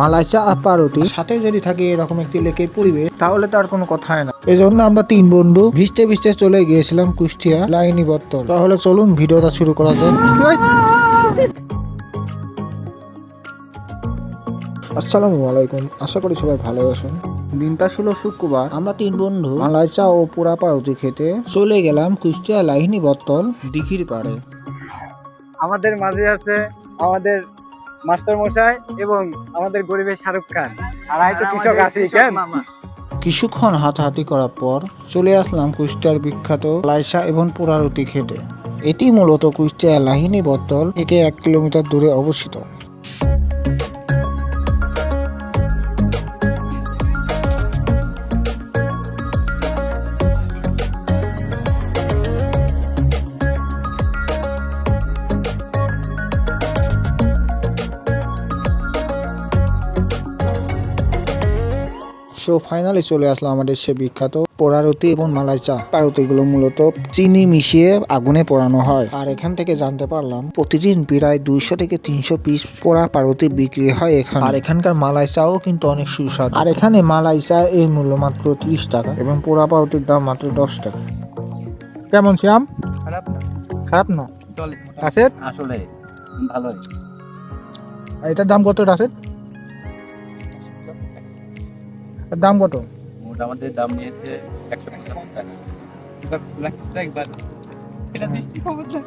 মালাইচা আর পারতি সাথে যদি থাকে এরকম একটি লেকের পরিবেশ তাহলে তার কোনো কথাই না। এজন্য আমরা তিন বন্ধু ভিজতে ভিজতে চলে গিয়েছিলাম কুষ্টিয়া লাইনি বত্তর। তাহলে চলুন ভিডিওটা শুরু করা যাক। আসসালামু আলাইকুম। আশা করি সবাই ভালো আছেন। দিনটা ছিল শুক্রবার। আমরা তিন বন্ধু মালাইচা ও পোড়া পাউতি খেতে চলে গেলাম কুষ্টিয়া লাহিনী বত্তল দিঘির পাড়ে। আমাদের মাঝে আছে আমাদের মাস্টার মশাই এবং আমাদের গরিবের শাহরুখ খান। আর হয়তো কৃষক আছে কেন? কিছুক্ষণ হাতাহাতি করার পর চলে আসলাম কুষ্টিয়ার বিখ্যাত লাইসা এবং পোড়ারুটি খেতে। এটি মূলত কুষ্টিয়া লাহিনী বটল থেকে এক কিলোমিটার দূরে অবস্থিত। সো ফাইনালি চলে আসলো আমাদের সে বিখ্যাত পোড়ারতি এবং মালাই চা। পারতিগুলো মূলত চিনি মিশিয়ে আগুনে পোড়ানো হয়। আর এখান থেকে জানতে পারলাম প্রতিদিন প্রায় দুইশো থেকে তিনশো পিস পোড়া পারতি বিক্রি হয় এখানে। আর এখানকার মালাই চাও কিন্তু অনেক সুস্বাদু। আর এখানে মালাই চা এর মূল্য মাত্র তিরিশ টাকা এবং পোড়া পারতির দাম মাত্র দশ টাকা। কেমন শ্যাম? খারাপ না। খারাপ না? রাশেদ? আসলে ভালোই। এটার দাম কত রাশেদ? এর দাম কত? মোটামুটি দাম নিয়েছে একশো পঁচাত্তর টাকা। এবার লাগছে একবার এটা দৃষ্টি খবর দাম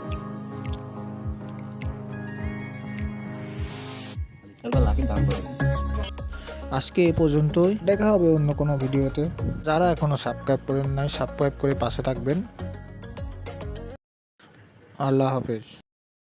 আজকে এ পর্যন্তই। দেখা হবে অন্য কোনো ভিডিওতে। যারা এখনও সাবস্ক্রাইব করেন নাই সাবস্ক্রাইব করে পাশে থাকবেন। আল্লাহ হাফেজ।